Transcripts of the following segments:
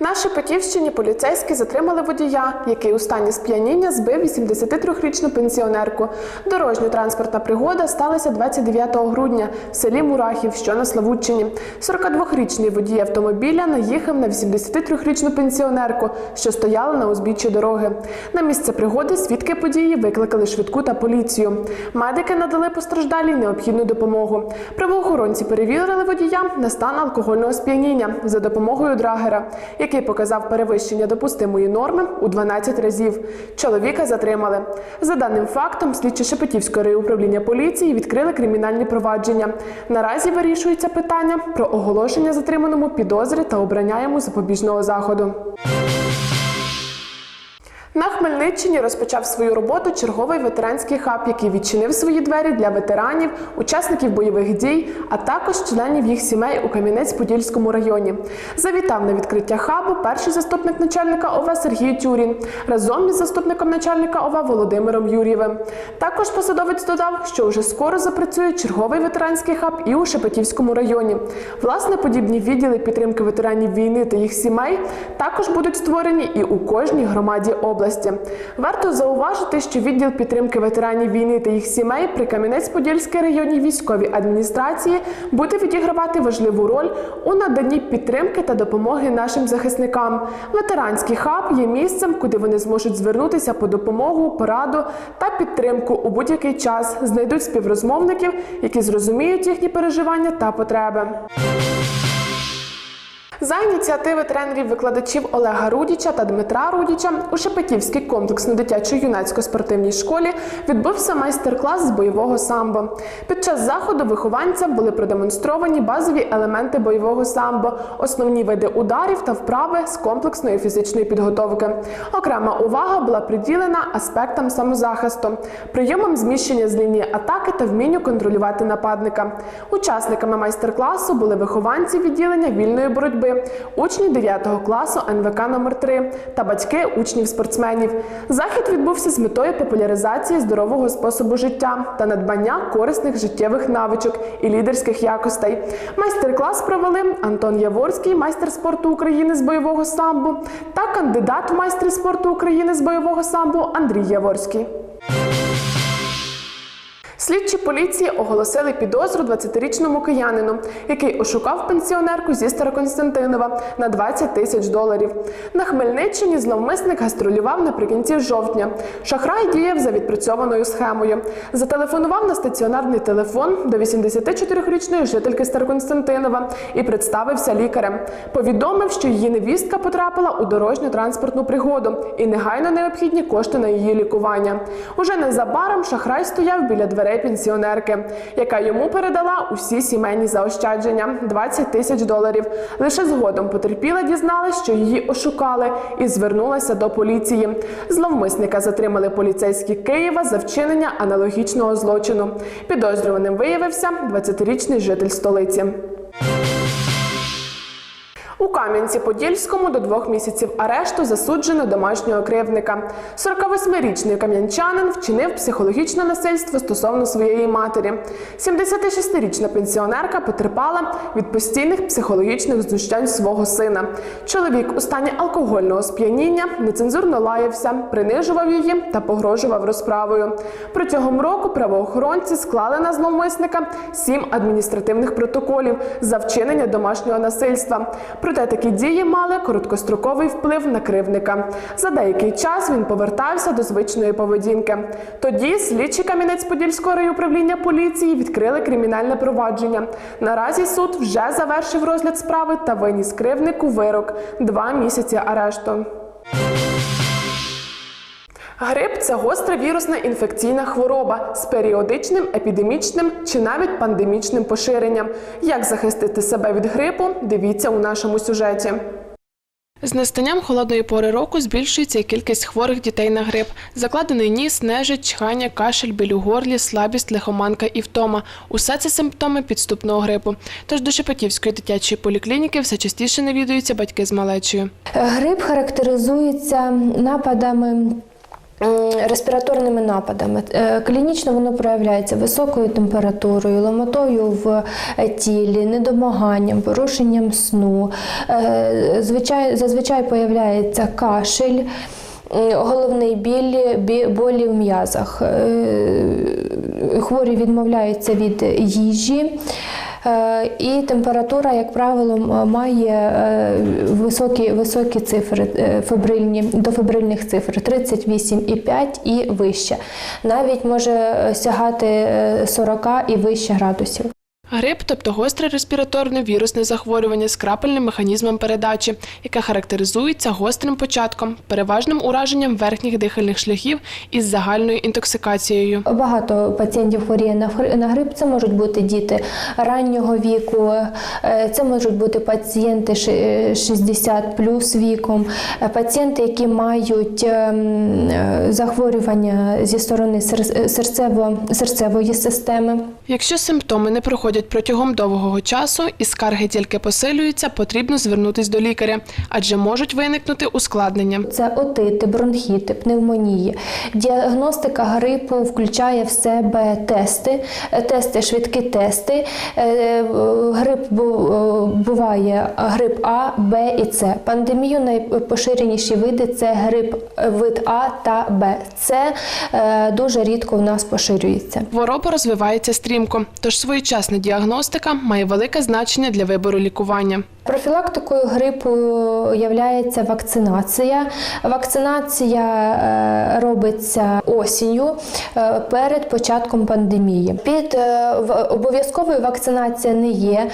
На Шепетівщині поліцейські затримали водія, який у стані сп'яніння збив 83-річну пенсіонерку. Дорожньо-транспортна пригода сталася 29 грудня в селі Мурахів, що на Славутчині. 42-річний водій автомобіля наїхав на 83-річну пенсіонерку, що стояла на узбіччі дороги. На місце пригоди свідки події викликали швидку та поліцію. Медики надали постраждалій необхідну допомогу. Правоохоронці перевірили водія на стан алкогольного сп'яніння за допомогою драгера, який показав перевищення допустимої норми у 12 разів. Чоловіка затримали. За даним фактом, слідчі Шепетівського райуправління поліції відкрили кримінальні провадження. Наразі вирішується питання про оголошення затриманому підозри та обрання йому запобіжного заходу. На Хмельниччині розпочав свою роботу черговий ветеранський хаб, який відчинив свої двері для ветеранів, учасників бойових дій, а також членів їх сімей у Кам'янець-Подільському районі. Завітав на відкриття хабу перший заступник начальника ОВА Сергій Тюрін разом із заступником начальника ОВА Володимиром Юрєвим. Також посадовець додав, що вже скоро запрацює черговий ветеранський хаб і у Шепетівському районі. Власне, подібні відділи підтримки ветеранів війни та їх сімей також будуть створені і у кожній громаді області. Варто зауважити, що відділ підтримки ветеранів війни та їх сімей при Кам'янець-Подільській районній військовій адміністрації буде відігравати важливу роль у наданні підтримки та допомоги нашим захисникам. Ветеранський хаб є місцем, куди вони зможуть звернутися по допомогу, пораду та підтримку у будь-який час, знайдуть співрозмовників, які зрозуміють їхні переживання та потреби. За ініціативи тренерів-викладачів Олега Рудіча та Дмитра Рудіча у Шепетівській комплексно-дитячо-юнацько-спортивній школі відбувся майстер-клас з бойового самбо. Під час заходу вихованцям були продемонстровані базові елементи бойового самбо, основні види ударів та вправи з комплексної фізичної підготовки. Окрема увага була приділена аспектам самозахисту, прийомам зміщення з лінії атаки та вмінню контролювати нападника. Учасниками майстер-класу були вихованці відділення вільної боротьби, учні 9 класу НВК номер 3 та батьки учнів-спортсменів. Захід відбувся з метою популяризації здорового способу життя та надбання корисних життєвих навичок і лідерських якостей. Майстер-клас провели Антон Яворський, майстер спорту України з бойового самбо, та кандидат в майстри спорту України з бойового самбо Андрій Яворський. Слідчі поліції оголосили підозру 20-річному киянину, який ошукав пенсіонерку зі Староконстантинова на 20 тисяч доларів. На Хмельниччині зловмисник гастролював наприкінці жовтня. Шахрай діяв за відпрацьованою схемою. Зателефонував на стаціонарний телефон до 84-річної жительки Староконстантинова і представився лікарем. Повідомив, що її невістка потрапила у дорожню транспортну пригоду і негайно необхідні кошти на її лікування. Уже незабаром шахрай стояв біля дверей пенсіонерки, яка йому передала усі сімейні заощадження 20 тисяч доларів. Лише згодом потерпіла дізналась, що її ошукали, і звернулася до поліції. Зловмисника затримали поліцейські Києва за вчинення аналогічного злочину. Підозрюваним виявився 20-річний житель столиці. У Кам'янці-Подільському до двох місяців арешту засуджено домашнього кривдника. 48-річний кам'янчанин вчинив психологічне насильство стосовно своєї матері. 76-річна пенсіонерка потерпала від постійних психологічних знущань свого сина. Чоловік у стані алкогольного сп'яніння нецензурно лаявся, принижував її та погрожував розправою. Протягом року правоохоронці склали на зловмисника сім адміністративних протоколів за вчинення домашнього насильства. Проте такі дії мали короткостроковий вплив на кривника. За деякий час він повертався до звичної поведінки. Тоді слідчі Кам'янець-Подільського райуправління поліції відкрили кримінальне провадження. Наразі суд вже завершив розгляд справи та виніс кривнику вирок два місяці арешту. Грип це гостра вірусна інфекційна хвороба з періодичним епідемічним чи навіть пандемічним поширенням. Як захистити себе від грипу? Дивіться у нашому сюжеті. З настанням холодної пори року збільшується і кількість хворих дітей на грип. Закладений ніс, нежить, чхання, кашель, біль у горлі, слабість, лихоманка і втома. Усе це симптоми підступного грипу. Тож до Шепетівської дитячої поліклініки все частіше навідуються батьки з малечою. Грип характеризується нападами респіраторними нападами. Е, Клінічно воно проявляється високою температурою, ломотою в е, тілі, недомаганням, порушенням сну. Е, зазвичай появляється кашель. Головний біль, болі в м'язах. Хворі відмовляються від їжі. Е, І температура, як правило, має е, високі, високі цифри е, фебрильні, до фебрильних цифр 38,5 і вище. Навіть може сягати е, 40 і вище градусів. Грип, тобто гостре респіраторне вірусне захворювання з крапельним механізмом передачі, яке характеризується гострим початком, переважним ураженням верхніх дихальних шляхів із загальною інтоксикацією. Багато пацієнтів хворіє на грип. Це можуть бути діти раннього віку, е, це можуть бути пацієнти ши- 60 плюс віком, е, пацієнти, які мають ем, е, захворювання зі сторони серцево- серцевої системи. Якщо симптоми не проходять протягом довгого часу і скарги тільки посилюються, потрібно звернутись до лікаря, адже можуть виникнути ускладнення. Це отити, бронхіти, пневмонії. Діагностика грипу включає в себе тести, е, тести, швидкі тести. Е, е, Грип буває грип А, Б і С. Пандемію найпоширеніші види це грип вид А та Б. Це дуже рідко в нас поширюється. Хвороба розвивається стрімко, тож своєчасна діагностика має велике значення для вибору лікування. Профілактикою грипу є вакцинація. Вакцинація е, робиться осінню е, перед початком пандемії. Під е, обов'язковою вакцинація не є.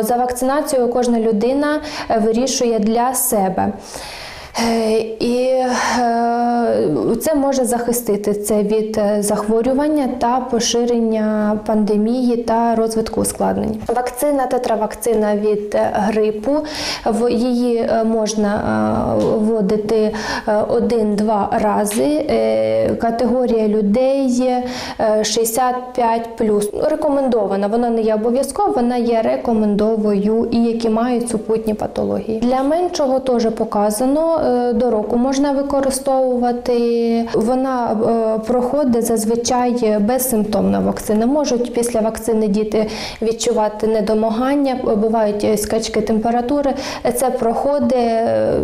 За вакцинацією кожна людина вирішує для себе. Е, І е, це може захистити це від е, захворювання та поширення пандемії та розвитку ускладнень. Вакцина, тетравакцина від грипу. Її можна вводити один-два рази. Категорія людей е, 65 Рекомендована. Вона не є обов'язкова, вона є рекомендовою і які мають супутні патології. Для меншого теж показано до року можна використовувати. Вона е, проходить зазвичай безсимптомна вакцина. Можуть після вакцини діти відчувати недомагання, бувають е, скачки температури. Це проходить е,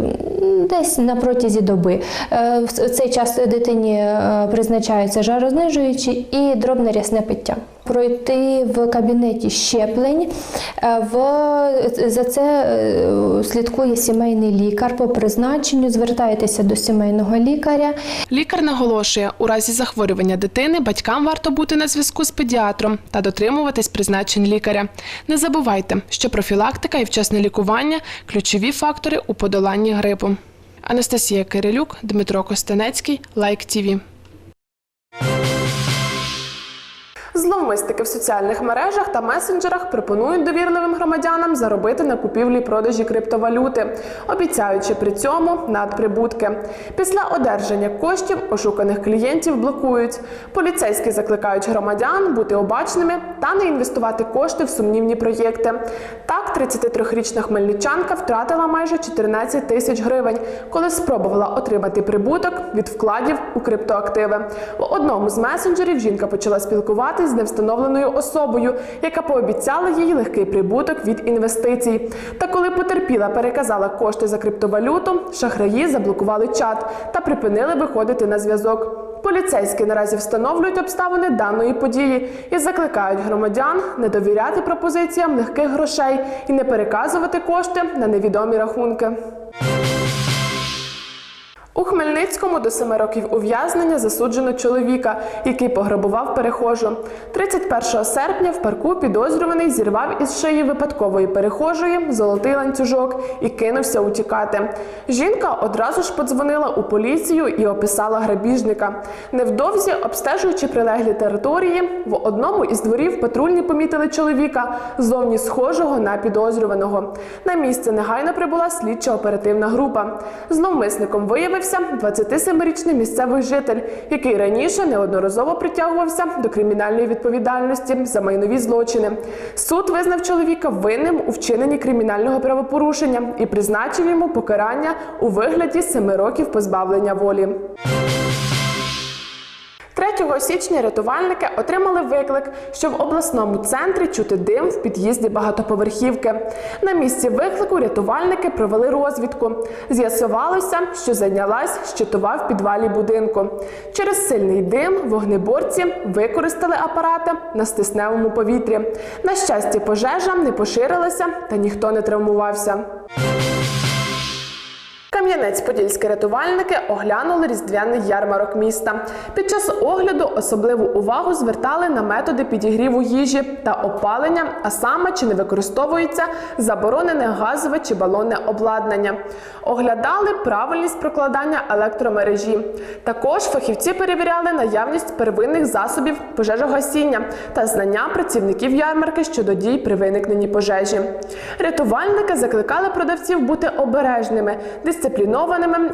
десь на протязі доби. Е, В цей час дитині е, призначаються жарознижуючі і дробне рясне пиття. Пройти в кабінеті щеплень. Е, В, за це е, слідкує сімейний лікар по призначенню. Звертайтеся до сімейного лікаря. Лікар наголошує, у разі захворювання дитини батькам варто бути на зв'язку з педіатром та дотримуватись призначень лікаря. Не забувайте, що профілактика і вчасне лікування ключові фактори у подоланні грипу. Анастасія Кирилюк, Дмитро Костенецький, Лайк ТІВІ. Зловмисники в соціальних мережах та месенджерах пропонують довірливим громадянам заробити на купівлі-продажі криптовалюти, обіцяючи при цьому надприбутки. Після одержання коштів ошуканих клієнтів блокують. Поліцейські закликають громадян бути обачними та не інвестувати кошти в сумнівні проєкти. Так, 33-річна хмельничанка втратила майже 14 тисяч гривень, коли спробувала отримати прибуток від вкладів у криптоактиви. У одному з месенджерів жінка почала спілкуватись з невстановленою особою, яка пообіцяла їй легкий прибуток від інвестицій. Та коли потерпіла переказала кошти за криптовалюту, шахраї заблокували чат та припинили виходити на зв'язок. Поліцейські наразі встановлюють обставини даної події і закликають громадян не довіряти пропозиціям легких грошей і не переказувати кошти на невідомі рахунки. У Хмельницькому до семи років ув'язнення засуджено чоловіка, який пограбував перехожу. 31 серпня в парку підозрюваний зірвав із шиї випадкової перехожої золотий ланцюжок і кинувся утікати. Жінка одразу ж подзвонила у поліцію і описала грабіжника. Невдовзі, обстежуючи прилеглі території, в одному із дворів патрульні помітили чоловіка, зовні схожого на підозрюваного. На місце негайно прибула слідча оперативна група. Зловмисником виявився 27-річний місцевий житель, який раніше неодноразово притягувався до кримінальної відповідальності за майнові злочини. Суд визнав чоловіка винним у вчиненні кримінального правопорушення і призначив йому покарання у вигляді 7 років позбавлення волі. 3 січня рятувальники отримали виклик, що в обласному центрі чути дим в під'їзді багатоповерхівки. На місці виклику рятувальники провели розвідку. З'ясувалося, що зайнялась щитова в підвалі будинку. Через сильний дим вогнеборці використали апарати на стисневому повітрі. На щастя, пожежа не поширилася та ніхто не травмувався. Кам'янець-Подільські рятувальники оглянули різдвяний ярмарок міста. Під час огляду особливу увагу звертали на методи підігріву їжі та опалення, а саме чи не використовується заборонене газове чи балонне обладнання. Оглядали правильність прокладання електромережі. Також фахівці перевіряли наявність первинних засобів пожежогасіння та знання працівників ярмарки щодо дій при виникненні пожежі. Рятувальники закликали продавців бути обережними, дисциплінованими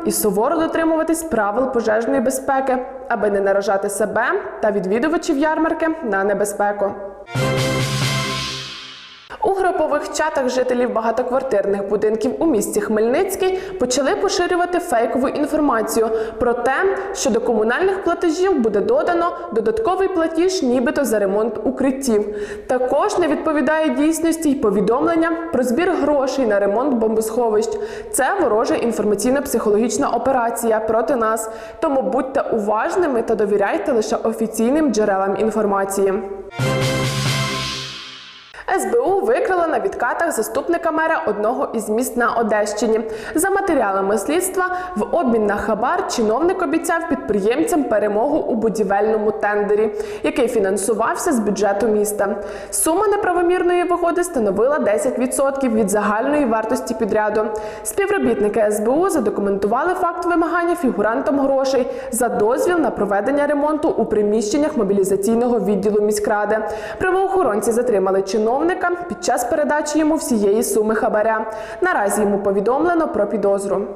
і суворо дотримуватись правил пожежної безпеки, аби не наражати себе та відвідувачів ярмарки на небезпеку. Групових чатах жителів багатоквартирних будинків у місті Хмельницький почали поширювати фейкову інформацію про те, що до комунальних платежів буде додано додатковий платіж, нібито за ремонт укриттів. Також не відповідає дійсності й повідомлення про збір грошей на ремонт бомбосховищ. Це ворожа інформаційно-психологічна операція проти нас. Тому будьте уважними та довіряйте лише офіційним джерелам інформації. СБУ викрила на відкатах заступника мера одного із міст на Одещині. За матеріалами слідства, в обмін на хабар чиновник обіцяв підприємцям перемогу у будівельному тендері, який фінансувався з бюджету міста. Сума неправомірної вигоди становила 10% від загальної вартості підряду. Співробітники СБУ задокументували факт вимагання фігурантам грошей за дозвіл на проведення ремонту у приміщеннях мобілізаційного відділу міськради. Правоохоронці затримали чиновника під час передачі йому всієї суми хабаря. Наразі йому повідомлено про підозру.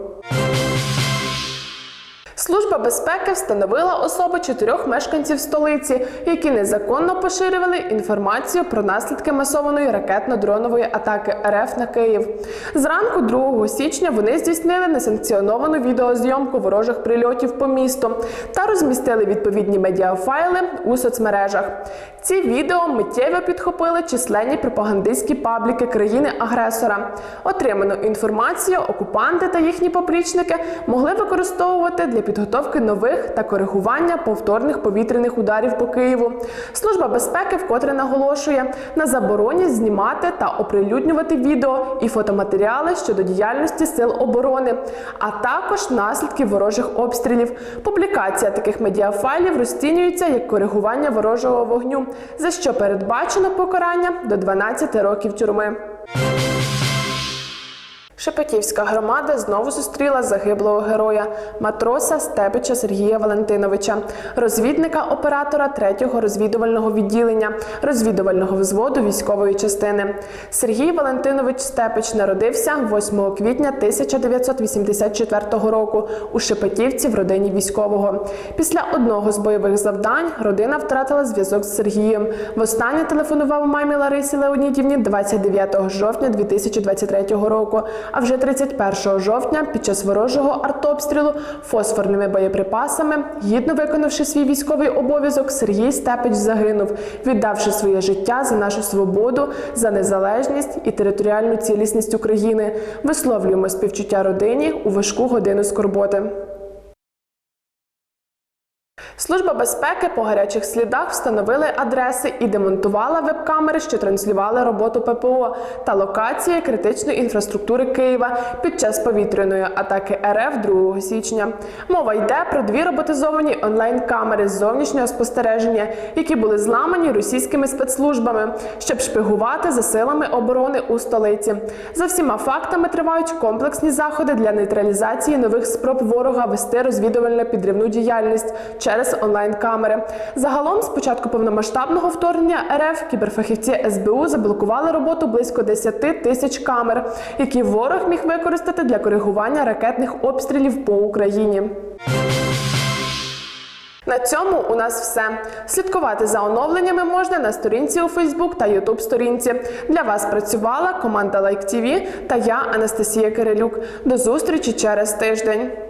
Служба безпеки встановила особи чотирьох мешканців столиці, які незаконно поширювали інформацію про наслідки масованої ракетно-дронової атаки РФ на Київ. Зранку 2 січня вони здійснили несанкціоновану відеозйомку ворожих прильотів по місту та розмістили відповідні медіафайли у соцмережах. Ці відео миттєво підхопили численні пропагандистські пабліки країни-агресора. Отриману інформацію окупанти та їхні поплічники могли використовувати для підготовки нових та коригування повторних повітряних ударів по Києву. Служба безпеки вкотре наголошує на забороні знімати та оприлюднювати відео і фотоматеріали щодо діяльності сил оборони, а також наслідків ворожих обстрілів. Публікація таких медіафайлів розцінюється як коригування ворожого вогню, за що передбачено покарання до 12 років тюрми. Шепетівська громада знову зустріла загиблого героя матроса Степича Сергія Валентиновича, розвідника оператора 3-го розвідувального відділення розвідувального взводу військової частини. Сергій Валентинович Степич народився 8 квітня 1984 року у Шепетівці в родині військового. Після одного з бойових завдань родина втратила зв'язок з Сергієм. Востаннє телефонував мамі Ларисі Леонідівні 29 жовтня 2023 року. А вже 31 жовтня під час ворожого артобстрілу фосфорними боєприпасами, гідно виконавши свій військовий обов'язок, Сергій Степич загинув, віддавши своє життя за нашу свободу, за незалежність і територіальну цілісність України. Висловлюємо співчуття родині у важку годину скорботи. Служба безпеки по гарячих слідах встановили адреси і демонтувала веб-камери, що транслювали роботу ППО та локації критичної інфраструктури Києва під час повітряної атаки РФ 2 січня. Мова йде про дві роботизовані онлайн-камери з зовнішнього спостереження, які були зламані російськими спецслужбами, щоб шпигувати за силами оборони у столиці. За всіма фактами тривають комплексні заходи для нейтралізації нових спроб ворога вести розвідувально підривну діяльність через онлайн-камери. Загалом, з початку повномасштабного вторгнення РФ кіберфахівці СБУ заблокували роботу близько 10 тисяч камер, які ворог міг використати для коригування ракетних обстрілів по Україні. На цьому у нас все. Слідкувати за оновленнями можна на сторінці у Фейсбук та Ютуб сторінці. Для вас працювала команда Лайк like ТВ та я, Анастасія Кирилюк. До зустрічі через тиждень.